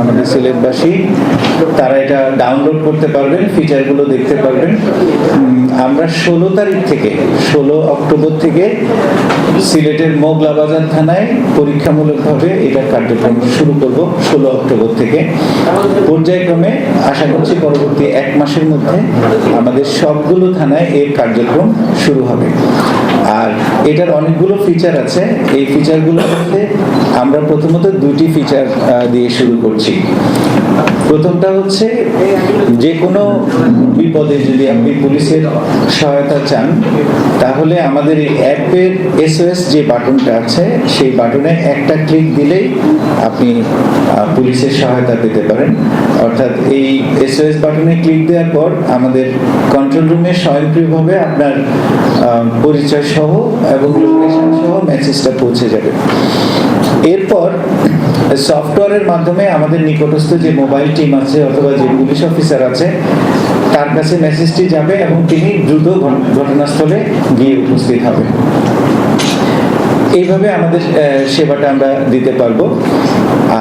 আমাদের সিলেটবাসী, তারা এটা ডাউনলোড করতে পারবেন ফিচারগুলো দেখতে পারবেন। আমরা ষোলো তারিখ থেকে, ষোলো অক্টোবর থেকে সিলেটের মোগলা বাজার থানায় পরীক্ষামূলকভাবে এটা কার্যক্রম শুরু করব, ষোলো অক্টোবর থেকে। পর্যায়ক্রমে আশা করছি পরবর্তী এক মাসের মধ্যে আমাদের সবগুলো থানায় এর কার্যক্রম শুরু হবে। আর এটার অনেকগুলো ফিচার আছে, এই ফিচারগুলোর মধ্যে আমরা প্রথমত দুটি ফিচার দিয়ে শুরু করছি। প্রথমটা হচ্ছে যে কোনো বিপদে যদি আপনি পুলিশের সহায়তা চান, তাহলে আমাদের এই অ্যাপের এসওএস যে বাটনটা আছে, সেই বাটনে একটা ক্লিক দিলেই আপনি পুলিশের সহায়তা পেতে পারেন। অর্থাৎ এই এসওএস বাটনে ক্লিক দেওয়ার পর আমাদের কন্ট্রোল রুমে স্বয়ংক্রিয়ভাবে আপনার পরিচয় সহ এবং লোকেশন সহ মেসেজটা পৌঁছে যাবে। এরপর সফটওয়্যারের মাধ্যমে আমাদের নিকটস্থ যে মোবাইল টিম আছে অথবা যে পুলিশ অফিসার আছে, তার কাছে মেসেজটি যাবে এবং তিনি দ্রুত ঘটনাস্থলে গিয়ে উপস্থিত হবে এইভাবে আমাদের সেবাটা আমরা দিতে পারব।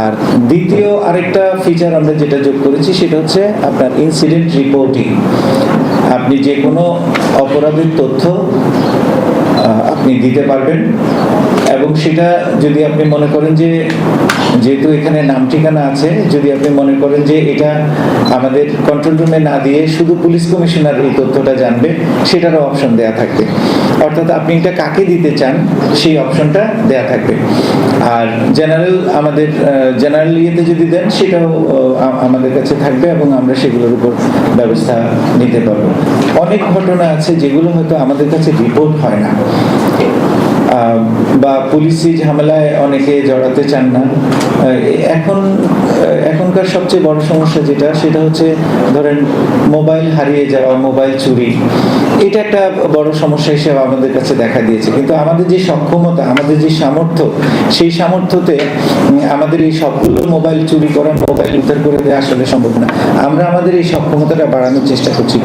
আর দ্বিতীয় আরেকটা ফিচার আমরা যেটা যোগ করেছি, সেটা হচ্ছে আপনার ইনসিডেন্ট রিপোর্টিং আপনি যে কোনো অপরাধের তথ্য আপনি দিতে পারবেন। এবং সেটা যদি আপনি মনে করেন যে, যেহেতু এখানে নাম ঠিকানা আছে, যদি আপনি মনে করেন যে এটা আমাদের কন্ট্রোল রুমে না দিয়ে শুধু পুলিশ কমিশনার এই তথ্যটা জানবে, সেটারও অপশন দেয়া থাকবে। অর্থাৎ আপনি এটা কাকে দিতে চান, সেই অপশনটা দেয়া থাকবে। আর জেনারেল আমাদের জেনারেল ইয়েতে যদি দেন, সেটাও আমাদের কাছে থাকবে এবং আমরা সেগুলোর উপর ব্যবস্থা নিতে পারব। অনেক ঘটনা আছে যেগুলো হয়তো আমাদের কাছে রিপোর্ট হয় না। বা পুলিশি ঝামেলায় অনেকে জড়াতে চান না। এখন এখনকার সবচেয়ে বড় সমস্যা যেটা, সেটা হচ্ছে ধরেন মোবাইল হারিয়ে যাওয়া, মোবাইল চুরি। এটা একটা বড় সমস্যা হিসেবে আমাদের কাছে দেখা দিয়েছে। কিন্তু আমাদের যে সক্ষমতা, আমাদের যে সামর্থ্য, সেই সামর্থ্যতে আমাদের এই সবগুলো মোবাইল চুরি করা, মোবাইল উদ্ধার করে দেওয়া আসলে সম্ভব না। আমরা আমাদের এই সক্ষমতাটা বাড়ানোর চেষ্টা করছি।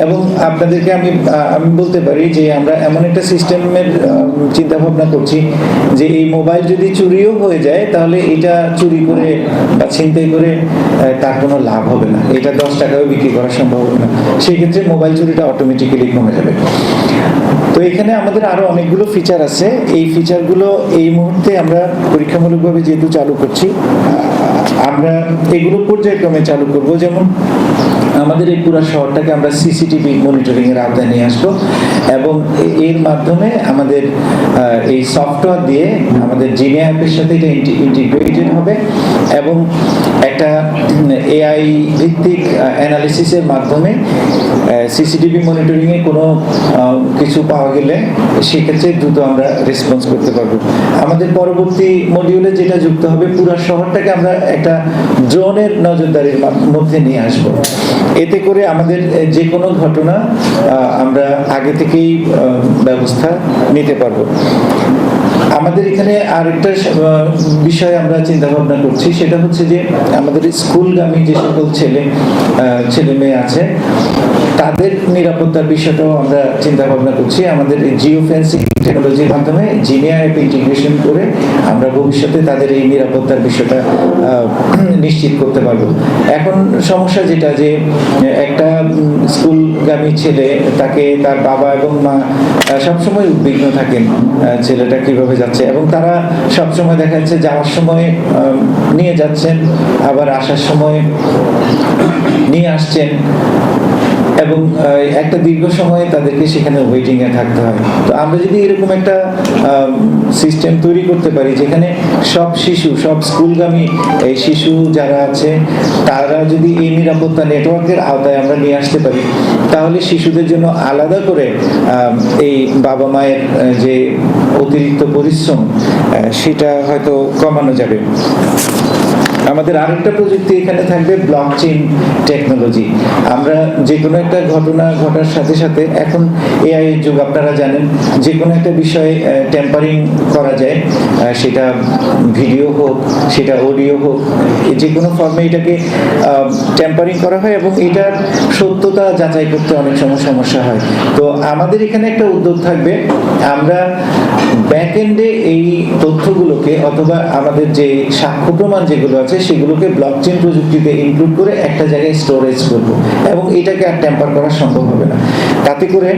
এবং আপনাদেরকে আমি আমি বলতে পারি যে আমরা এমন একটা সিস্টেমের চিন্তা ভাবনা করছি যে এই মোবাইল যদি চুরিও হয়ে যায়, তাহলে এটা চুরি করে বা ছিনতাই করে তার কোনো লাভ হবে না। এটা দশ টাকাও বিক্রি করা সম্ভব হবে না। সেই ক্ষেত্রে মোবাইল চুরিটা অটোমেটিক্যালি কমে যাবে। তো এখানে আমাদের আরও অনেকগুলো ফিচার আছে। এই ফিচারগুলো এই মুহূর্তে আমরা পরীক্ষামূলকভাবে যেহেতু চালু করছি আমরা এগুলো পর্যায়ক্রমে চালু করব। যেমন আমাদের এই পুরো শহরটাকে আমরা সিসিটিভি মনিটরিং এর আওতায় নিয়ে আসব এবং এর মাধ্যমে আমাদের এই সফটওয়্যার দিয়ে আমাদের জিনে অ্যাপের সাথে এটা ইন্টিগ্রেটেড হবে এবং একটা এআই ভিত্তিক অ্যানালিসিসের মাধ্যমে সিসিটিভি মনিটরিং এ কোনো কিছু পাওয়া গেলে সেক্ষেত্রে দ্রুত আমরা রেসপন্স করতে পারব। আমাদের পরবর্তী মডিউলে যেটা যুক্ত হবে পুরো শহরটাকে আমরা একটা ড্রোনের নজরদারির মধ্যে নিয়ে আসব। এতে করে আমাদের যে কোনো ঘটনা আমরা আগে থেকেই ব্যবস্থা নিতে পারব। আমাদের এখানে আরেকটা বিষয় আমরা চিন্তা ভাবনা করছি, সেটা হচ্ছে যে আমাদের স্কুলগামী যে সকল ছেলে ছেলে মেয়ে আছে, তাদের নিরাপত্তার বিষয়টাও আমরা চিন্তা ভাবনা করছি। আমাদের জিও ফেন্সিং টেকনোলজির মাধ্যমে জিনিয়া অ্যাপ ইন্টিগ্রেশন করে আমরা ভবিষ্যতে তাদের এই নিরাপত্তার বিষয়টা নিশ্চিত করতে পারব। এখন সমস্যা যেটা যে, একটা স্কুলগামী ছেলে, তাকে তার বাবা এবং মা সবসময় উদ্বিগ্ন থাকেন ছেলেটা কীভাবে যাচ্ছে এবং তারা সবসময় দেখা যাচ্ছে যাওয়ার সময় নিয়ে যাচ্ছেন, আবার আসার সময় নিয়ে আসছেন। এবং একটা দীর্ঘ সময় তাদেরকে সেখানে ওয়েটিং এ থাকতে হয়। তো আমরা যদি এরকম একটা সিস্টেম তৈরি করতে পারি, যেখানে সব শিশু, সব স্কুলগামী এই শিশু যারা আছে, তারা যদি এই নিরাপত্তা নেটওয়ার্কের আওতায় আমরা নিয়ে আসতে পারি, তাহলে শিশুদের জন্য আলাদা করে এই বাবা মায়ের যে অতিরিক্ত পরিশ্রম সেটা হয়তো কমানো যাবে। আমাদের আরেকটা প্রযুক্তি এখানে থাকবে ব্লক চেইন টেকনোলজি আমরা যে কোনো একটা ঘটনা ঘটার সাথে সাথে এখন এআই এর যুগ, আপনারা জানেন, যে কোনো একটা বিষয়ে টেম্পারিং করা যায়। সেটা ভিডিও হোক, সেটা অডিও হোক, যে কোনো ফর্মে এটাকে টেম্পারিং করা হয় এবং এটার সত্যতা যাচাই করতে অনেক সময় সমস্যা হয়। তো আমাদের এখানে একটা উদ্যোগ থাকবে। আমরা ব্যাক এন্ডে এই তথ্যগুলোকে অথবা আমাদের যে সাক্ষ্য প্রমাণ যেগুলো আছে, সেগুলোকে ব্লকচেন প্রযুক্তিতে ইনক্লুড করে একটা জায়গায় স্টোরেজ করব। এবং এটাকে আর টেম্পার করা সম্ভব হবে না। তাতে করে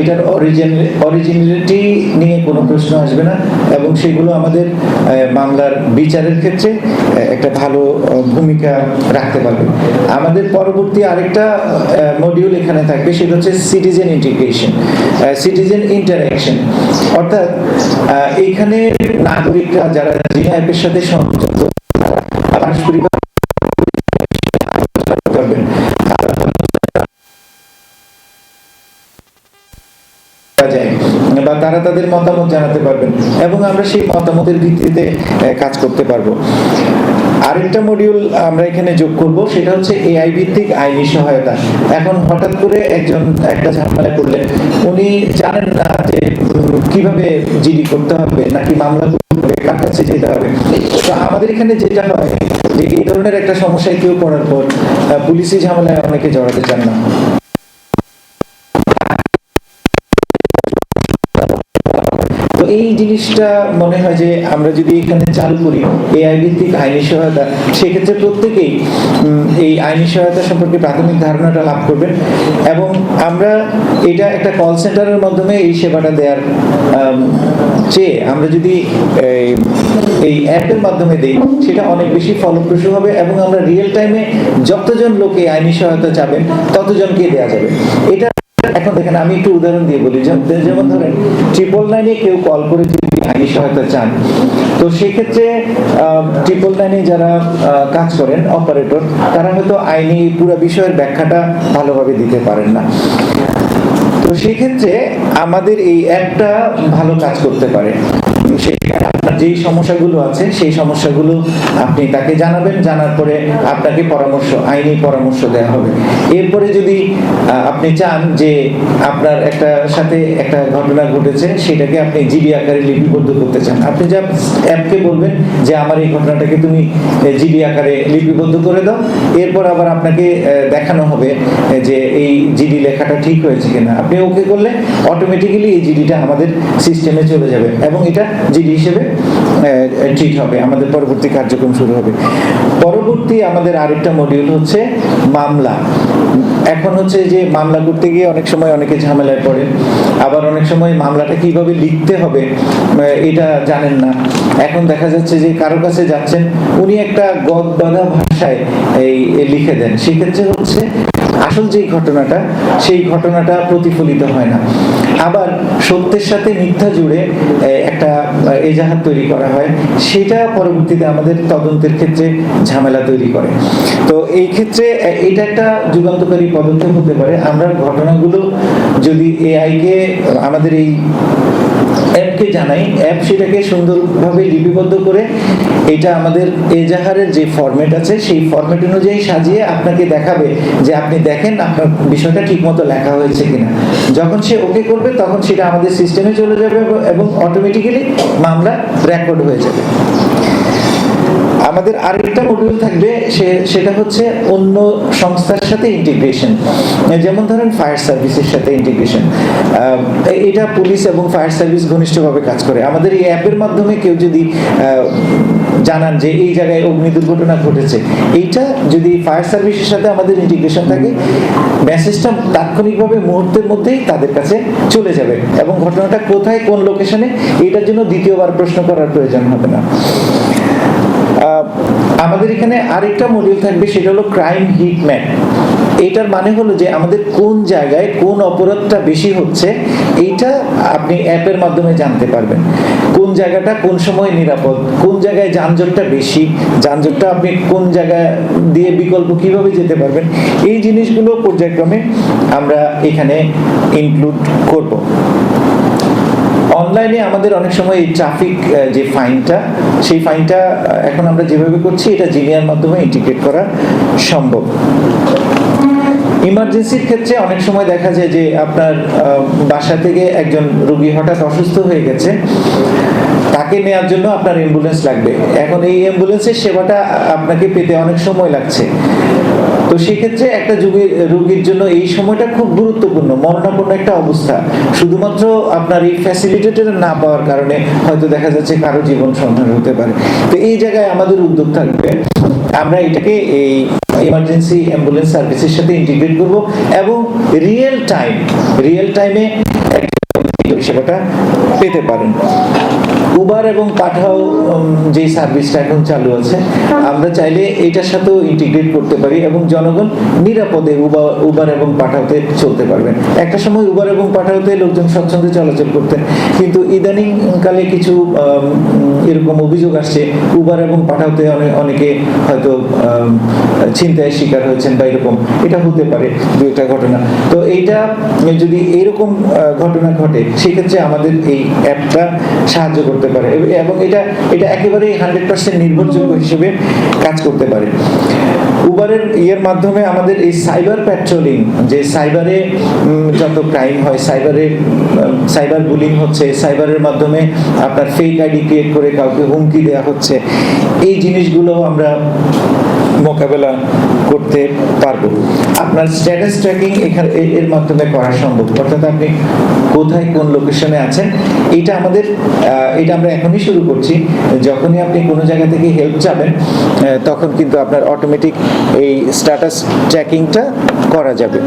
এটার অরিজিন অরিজিনালিটি নিয়ে কোনো প্রশ্ন আসবে না। এবং সেগুলো আমাদের মামলার বিচারের ক্ষেত্রে একটা ভালো ভূমিকা রাখতে পারবে। আমাদের পরবর্তী আরেকটা মডিউল এখানে থাকবে, সেটা হচ্ছে সিটিজেন ইন্টিগ্রেশন সিটিজেন ইন্টারাকশন অর্থাৎ এইখানে নাগরিকরা যারা জিনা অ্যাপের সাথে সংযুক্ত বা তারা তাদের মতামত জানাতে পারবেন এবং আমরা সেই মতামতের ভিত্তিতে কাজ করতে পারব। আরেকটা মডিউল আমরা এখানে যোগ করব, সেটা হচ্ছে এআই ভিত্তিক আইনি সহায়তা। এখন হঠাৎ করে একজন একটা ঝামেলা পড়লেন। উনি জানেন না যে কীভাবে জিডি করতে হবে, নাকি মামলা করতে হবে যেতে হবে। তো আমাদের এখানে যেটা হয় যে, এই ধরনের একটা সমস্যায় কেউ পড়ার পর পুলিশি ঝামেলায় অনেকে জড়াতে চান না। জিনিসটা মনে হয় যে আমরা যদি এখানে চালু করি এআই ভিত্তিক আইনি সহায়তা সেক্ষেত্রে প্রত্যেকেই এই আইনি সহায়তা সম্পর্কে প্রাথমিক ধারণাটা লাভ করবেন এবং আমরা এটা একটা কল সেন্টারের মাধ্যমে এই সেবাটা দেওয়ার চেয়ে আমরা যদি এই, এই অ্যাপের মাধ্যমে দিই সেটা অনেক বেশি ফলপ্রসূ হবে এবং আমরা রিয়েল টাইমে যতজন লোকে আইনি সহায়তা চাবেন ততজনকে দেওয়া যাবে। এটা এখন দেখেন, আমি একটু উদাহরণ দিয়ে বলি। যেমন ধরেন ট্রিপল নাইনে কেউ কল করে যদি আইনি সহায়তা চান, তো সেক্ষেত্রে ট্রিপল নাইনে যারা কাজ করেন অপারেটর তারা হয়তো আইনি পুরো বিষয়ের ব্যাখ্যাটা ভালোভাবে দিতে পারেন না। তো সেক্ষেত্রে আমাদের এই অ্যাপটা ভালো কাজ করতে পারে। সেখানে যেই সমস্যাগুলো আছে, সেই সমস্যাগুলো আপনি তাকে জানাবেন, জানার পরে আপনাকে পরামর্শ, আইনি পরামর্শ দেওয়া হবে। এরপরে যদি আপনি চান যে আপনার একটা সাথে একটা ঘটনা ঘটেছে, সেটাকে আপনি জিডি আকারে লিপিবদ্ধ করতে চান। আপনি যা অ্যাপকে বলবেন যে, আমার এই ঘটনাটাকে তুমি জিডি আকারে লিপিবদ্ধ করে দাও। এরপর আবার আপনাকে দেখানো হবে যে এই জিডি লেখাটা ঠিক হয়েছে কিনা। আপনি ওকে করলে অটোমেটিক্যালি এই জিডিটা আমাদের সিস্টেমে চলে যাবে এবং এটা জিডি হিসেবে ট্রিট হবে। আমাদের পরবর্তী কার্যক্রম শুরু হবে। পরবর্তী আমাদের আরেকটা মডিউল হচ্ছে মামলা। এখন হচ্ছে যে মামলা করতে গিয়ে অনেক সময় অনেকে ঝামেলায় পড়ে। আবার অনেক সময় মামলাটা কীভাবে লিখতে হবে এটা জানেন না। এখন দেখা যাচ্ছে যে কারও কাছে যাচ্ছেন, উনি একটা গদ বাঁধা ভাষায় এই লিখে দেন। সেক্ষেত্রে হচ্ছে আসল যে ঘটনাটা, সেই ঘটনাটা প্রতিফলিত হয় না। আবার সত্যের সাথে মিথ্যা জুড়ে একটা এজাহার তৈরি করা হয়, সেটা পরবর্তীতে আমাদের তদন্তের ক্ষেত্রে ঝামেলা তৈরি করে। তো এই ক্ষেত্রে এটা একটা যুগান্তকারী পদক্ষেপ হতে পারে। আমরা ঘটনাগুলো যদি এআই কে আমাদের এই অ্যাপকে জানাই, অ্যাপ সেটাকে সুন্দরভাবে লিপিবদ্ধ করে এটা আমাদের এজাহারের যে ফরম্যাট আছে, সেই ফরম্যাট অনুযায়ী সাজিয়ে আপনাকে দেখাবে যে আপনি দেখেন আপনার বিষয়টা ঠিকমতো লেখা হয়েছে কিনা। যখন সে ওকে করবে, তখন সেটা আমাদের সিস্টেমে চলে যাবে এবং- এবং অটোমেটিক্যালি মামলা রেকর্ড হয়ে যাবে। আমাদের আরেকটা মডিউল থাকবে, সে, সেটা হচ্ছে অন্য সংস্থার সাথে ইন্টিগ্রেশন যেমন ধরেন ফায়ার সার্ভিসের সাথে ইন্টিগ্রেশন এটা পুলিশ এবং ফায়ার সার্ভিস ঘনিষ্ঠভাবে কাজ করে। আমাদের এই অ্যাপের মাধ্যমে কেউ যদি জানান যে এই জায়গায় অগ্নি দুর্ঘটনা ঘটেছে। এইটা যদি ফায়ার সার্ভিসের সাথে আমাদের ইন্টিগ্রেশন থাকে মেসেজটা তাৎক্ষণিকভাবে মুহূর্তের মধ্যেই তাদের কাছে চলে যাবে। এবং ঘটনাটা কোথায়, কোন লোকেশনে এটার জন্য দ্বিতীয়বার প্রশ্ন করার প্রয়োজন হবে না। আমাদের এখানে আরেকটা মডিউল থাকবে, সেটা হলো ক্রাইম হিট ম্যাপ এইটার মানে হলো যে আমাদের কোন জায়গায় কোন অপরাধটা বেশি হচ্ছে, এইটা আপনি অ্যাপের মাধ্যমে জানতে পারবেন। কোন জায়গাটা কোন সময় নিরাপদ, কোন জায়গায় যানজটটা বেশি, যানজটটা আপনি কোন জায়গা দিয়ে বিকল্প কীভাবে যেতে পারবেন, এই জিনিসগুলো পর্যায়ক্রমে আমরা এখানে ইনক্লুড করব। অনলাইনে আমাদের অনেক সময় এই ট্রাফিক যে ফাইনটা সেই ফাইনটা এখন আমরা যেভাবে করছি, এটা জিনিয়ার মাধ্যমে ইন্টিগ্রেট করা সম্ভব। ইমার্জেন্সির ক্ষেত্রে অনেক সময় দেখা যায় যে আপনার বাসা থেকে একজন রোগী হঠাৎ অসুস্থ হয়ে গেছে। তাকে নেওয়ার জন্য আপনার অ্যাম্বুলেন্স লাগবে। এখন এই অ্যাম্বুলেন্সের সেবাটা আপনাকে পেতে অনেক সময় লাগছে। তো সেক্ষেত্রে একটা যুগের রোগীর জন্য এই সময়টা খুব গুরুত্বপূর্ণ, মরণাপন্ন একটা অবস্থা। শুধুমাত্র আপনার এই ফ্যাসিলিটিটা না পাওয়ার কারণে হয়তো দেখা যাচ্ছে কারও জীবন সংহার হতে পারে। তো এই জায়গায় আমাদের উদ্যোগ থাকবে। আমরা এটাকে এই ইমার্জেন্সি অ্যাম্বুলেন্স সার্ভিসের সাথে ইন্টিগ্রেট করব এবং রিয়েল টাইম রিয়েল টাইমে সেবাটা পেতে পারেন। উবার এবং পাঠাও যে সার্ভিসটা এখন চালু আছে, আমরা চাইলে এটার সাথেও ইন্টিগ্রেট করতে পারি এবং জনগণ নিরাপদে উবার উবার এবং পাঠাওতে চলতে পারবেন একটা সময় উবার এবং পাঠাওতে লোকজন স্বচ্ছন্দে চলাচল করতেন, কিন্তু ইদানিং কালে কিছু এরকম অভিযোগ আসছে উবার এবং পাঠাওতে অনে- অনেকে হয়তো ছিনতাইয়ের শিকার হয়েছেন বা এরকম। এটা হতে পারে দু একটা ঘটনা। তো এইটা, যদি এইরকম ঘটনা ঘটে, সেক্ষেত্রে আমাদের এই অ্যাপটা সাহায্য করতে পারে। এবং এটা এটা একেবারেই হান্ড্রেড পার্সেন্ট নির্ভরযোগ্য হিসেবে কাজ করতে পারে। উবারের ইয়ের মাধ্যমে আমাদের এই সাইবার প্যাট্রোলিং যে সাইবারে যত ক্রাইম হয় সাইবারে সাইবার বুলিং হচ্ছে সাইবারের মাধ্যমে আপনার ফেক আইডি ক্রিয়েট করে কাউকে হুমকি দেওয়া হচ্ছে, এই জিনিসগুলো আমরা মোকাবেলা করতে পারব। আপনার স্ট্যাটাস ট্র্যাকিং এখানে এর মাধ্যমে করা সম্ভব। অর্থাৎ আপনি কোথায় কোন লোকেশনে আছেন, এটা আমাদের এটা আমরা এখনই শুরু করছি। যখনই আপনি কোনো জায়গা থেকে হেল্প চাবেন তখন কিন্তু আপনার অটোমেটিক এই স্ট্যাটাস ট্র্যাকিংটা করা যাবে।